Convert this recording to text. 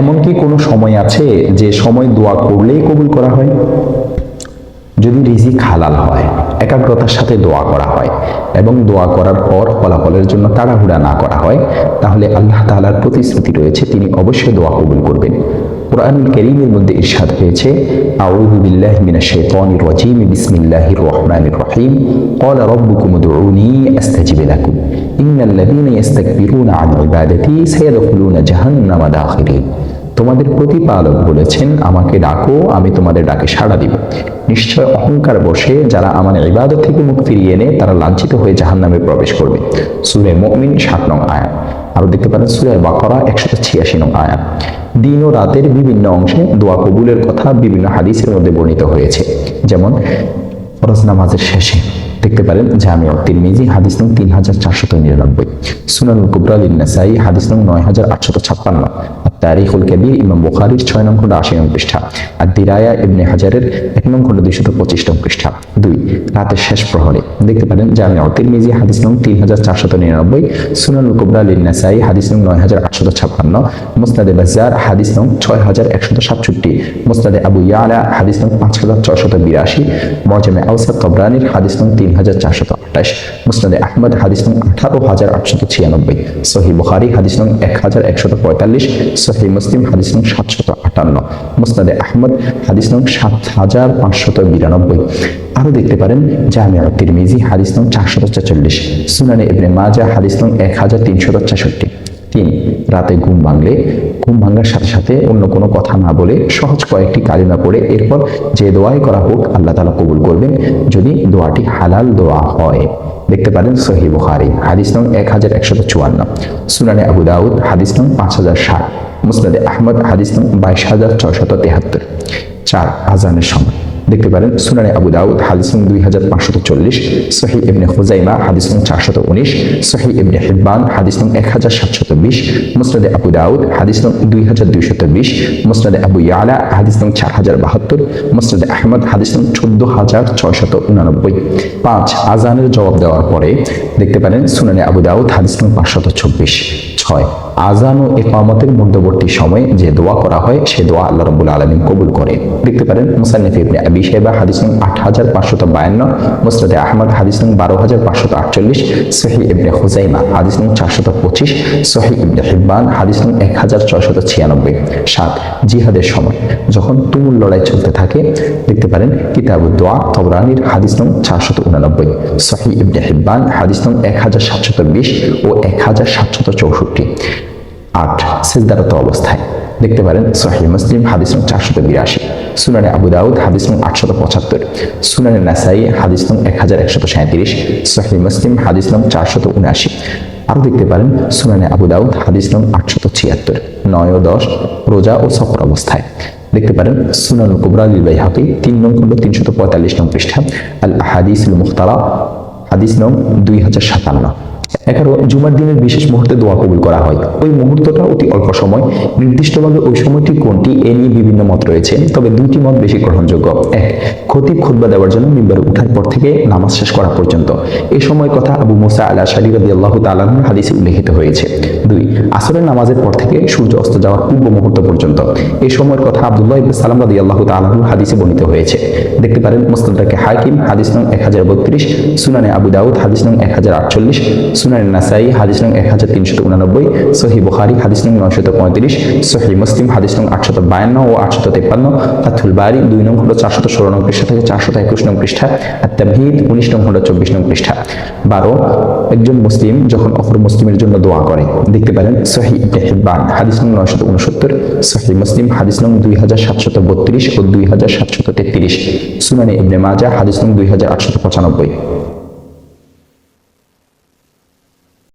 এমন কি কোনো সময় আছে যে সময় দোয়া করলেই কবুল করা হয়? যদি রিজিক হালাল হয়, একাগ্রতার সাথে দোয়া করা হয় এবং দোয়া করার পর ফলাফলের জন্য তাড়াহুড়া না করা হয়, তাহলে আল্লাহ তালার প্রতিশ্রুতি রয়েছে, তিনি অবশ্যই দোয়া কবুল করবেন। কোরআনুল করিমের মধ্যে ইরশাদ হয়েছে, আউযু বিল্লাহি মিনাশ শাইতানির রাজিম, বিসমিল্লাহির রহমানির রহিম। ক্বালা রাব্বুকুম উদউনি, আস্তাজিব লাকুম। ইন্নাল্লাযীনা ইস্তাকবিরুনা আন ইবাদাতি, সায়াদখুলুনা জাহান্নামা দাখিরিন। তোমাদের প্রতিপালক বলেছেন, আমাকে ডাকো, আমি তোমাদের ডাকে সাড়া দিব। নিশ্চয় অহংকার বসে যারা আমার ইবাদত থেকে মুখ ফিরিয়ে এনে তারা লাঞ্ছিত হয়ে জাহান্নামে প্রবেশ করবে। সুরে মুমিন সাত নং আয়াত। আরও দেখতে পারেন, সুরে বাকরা একশো ছিয়াশি নং আয়াত। দিন ও রাতের বিভিন্ন অংশে দোয়া কবুলের কথা বিভিন্ন হাদিসের মধ্যে বর্ণিত হয়েছে। যেমন ফরজ নামাজের শেষে। দেখতে পারেন, জামিউ তিরমিজি, হাদিস নং তিন হাজার চারশত নিরানব্বই। সুনান কুবরা লিন্নাসাই হাদিস নং নয় হাজার আটশত ছাপ্পান্ন। তারিখুল কবির, ইমাম বুখারির ছয় নং খন্ড আশি নং পৃষ্ঠা। আর দিরায়া ইবনে হাজারের এক নং খন্ড দুইশত পঁচিশ নং পৃষ্ঠা। দুই রাতের শেষ প্রহরে। দেখতে পারেন জামিউ তিরমিজি, হাদিস নং তিন হাজার চারশত নিরানব্বই সুনান কুবরা লিন্নাসাই, হাদিস নং নয় হাজার আটশত ছাপ্পান্ন, মুসনাদে বাজার হাদিস নং ছয় হাজার একশত সাতষট্টি, মুসনাদে আবু ইয়ালা, হাদিস নং পাঁচ হাজার ছয়শত বিরাশি মজমে আউসাদ তবরানির হাদিস নং তিন হাজার চারশত আঠাশ, মুসনাদে আহমদ হাদিস নং আঠারো হাজার আটশত ছিয়ানব্বই সহি বুখারি হাদিস নং এক হাজার একশত পঁয়তাল্লিশ সহি মুসলিম হাদিস নং সাতশত আটান্ন, মুসনাদে আহমদ হাদিস নং সাত হাজার পাঁচশত বিরানব্বই। আরও দেখতে পারেন জামিয়া তিরমিজি, হাদিস নং চারশত ছেচল্লিশ। সুনানে ইবনে মাজা হাদিস নং এক হাজার তিনশত ছেষট্টি। তিন, রাতে ঘুম ভাঙলে, ঘুম ভাঙার সাথে সাথে অন্য কোনো কথা না বলে সহজ কয়েকটি কালিমা পড়ে এরপর যে দোয়াই করা হোক আল্লাহ তালা কবুল করবেন, যদি দোয়াটি হালাল দোয়া হয়। দেখতে পারেন সহি বুখারি, হাদিস নং এক হাজার একশত চুয়ান্ন। সুনানে আবু দাউদ, হাদিস নং পাঁচ হাজার ষাট। মুসনাদে আহমদ, হাদিস নং বাইশ হাজার ছয়শত তেহাত্তর। চার, আজানের সময়। দেখতে পারেন সুনানে আবু দাউদ, হাদিস দুই হাজার পাঁচশত চল্লিশ সহি ইবনে হুজাইমা হাদিস চারশত উনিশ সহি ইবনে হিব্বান, হাদিস নং এক হাজার সাতশত বিশ, মুসনাদে আবু দাউদ, হাদিস নং দুই হাজার দুইশত বিশ, মুসনাদে আবু ইয়ালা, হাদিস নং চার হাজার বাহাত্তর, মুসনাদে আহমদ, হাদিস নং চোদ্দ হাজার ছয়শত উনানব্বই। পাঁচ, আজানের জবাব দেওয়ার পরে দেখতে পারেন সুনানে আবু দাউদ, হাদিস নং পাঁচশত চব্বিশ। ছয় আজান ও একামতের মধ্যবর্তী সময়ে যে দোয়া করা হয়, সে দোয়া আল্লাহ রবুল আলমিন কবুল করে। দেখতে পারেন, মুসান্নিফ ইবনে আবি সাহেবা হাদিস নং আট হাজার পাঁচশত বায়ান্ন আহমদ, হাদিস নং বারো হাজার পাঁচশত আটচল্লিশ সহি ইবনে হুজাইমা হাদিস নং চারশত পঁচিশ সহি ইবনে হিব্বান, হাদিস নং এক হাজার ছয়শত ছিয়ানব্বই। সাত, জিহাদের সময়। যখন তুমুল লড়াই চলতে থাকে, দেখতে পারেন কিতাবুদ দোয়া তবরানির হাদিস নং চারশত উনানব্বই সহি ইবনে হিব্বান, হাদিস নং এক হাজার সাতশত বিশ ও এক হাজার সাতশত চৌষট্টি। আট সেজদারত অবস্থায়। দেখতে পারেন সহি মুসলিম, হাদিস নং চারশত বিরাশি, সুনানে আবু দাউদ, হাদিস নং আটশত পঁচাত্তর, সুনানে নাসাই, হাদিস নং এক হাজার একশত সাঁত্রিশ সহি মুসলিম, হাদিস নং চারশত উনআশি। আরও দেখতে পারেন সুনানে আবু দাউদ, হাদিস নং আটশত ছিয়াত্তর, নয় ও দশ, রোজা ও সফর অবস্থায়। দেখতে পারেন সুনান কুবরা লিল বাইহাকি, তিন নং খন্ড তিনশত পঁয়তাল্লিশ নং পৃষ্ঠা, আল হাদিস মুখতারা হাদিস নং দুই হাজার সাতান্ন। এগারো জুমার দিনের বিশেষ মুহূর্তে দোয়া কবুল করা হয়। ওই মুহূর্তটা অতি অল্প সময়। নির্দিষ্টভাবে ওই সময়টি কোনটি, এ নিয়ে বিভিন্ন মত রয়েছে। তবে দুটি মত বেশি গ্রহণযোগ্য। এক খতিব খুতবা দেওয়ার জন্য মিম্বার উঠার পর থেকে নামাজ শেষ করা পর্যন্ত। এই সময় কথা আবু মুসা আলা শালি রবি আল্লাহ তালাহ হাদিসে উল্লেখিত হয়েছে। দুই, আসরের নামাজের পর থেকে সূর্য অস্ত যাওয়ার পূর্ব মুহূর্ত পর্যন্ত। এই সময়ের কথা আব্দুল্লাহ ইবনে সালাম রাদি আল্লাহ তালাহ হাদিসে বর্ণিত হয়েছে। দেখতে পারেন মুস্তাদাকে হাকিম, হাদিস নং এক হাজার বত্রিশ, সুনানে আবু দাউদ, হাদিস নং এক হাজার আটচল্লিশ, সুনানে নাসাই হাদিস নং এক হাজার তিনশত উনানব্বই, সহি বুখারি, হাদিস নং নয়শত পঁয়ত্রিশ, সহি মুসলিম, হাদিস নং আটশত বায়ান্ন ও আটশত তেপ্পান্ন ফাথুল বাড়ি দুই নং হলো চারশত ষোলো নং পৃষ্ঠা থেকে চারশত একুশ নং পৃষ্ঠা আর তাবহিদ উনিশ নং হলো চব্বিশ নং পৃষ্ঠা। বারো, একজন মুসলিম যখন অপর মুসলিমের জন্য দোয়া করে, দেখতে পারেন সহি ইবনে হাদিস নং নয়শত উনসত্তর, সহি মুসলিম, হাদিস নং দুই হাজার সাতশত বত্রিশ ও দুই হাজার সাতশত তেত্রিশ। সুনানে ইবনে মাজা হাদিস নং দুই হাজার আটশত পঁচানব্বই।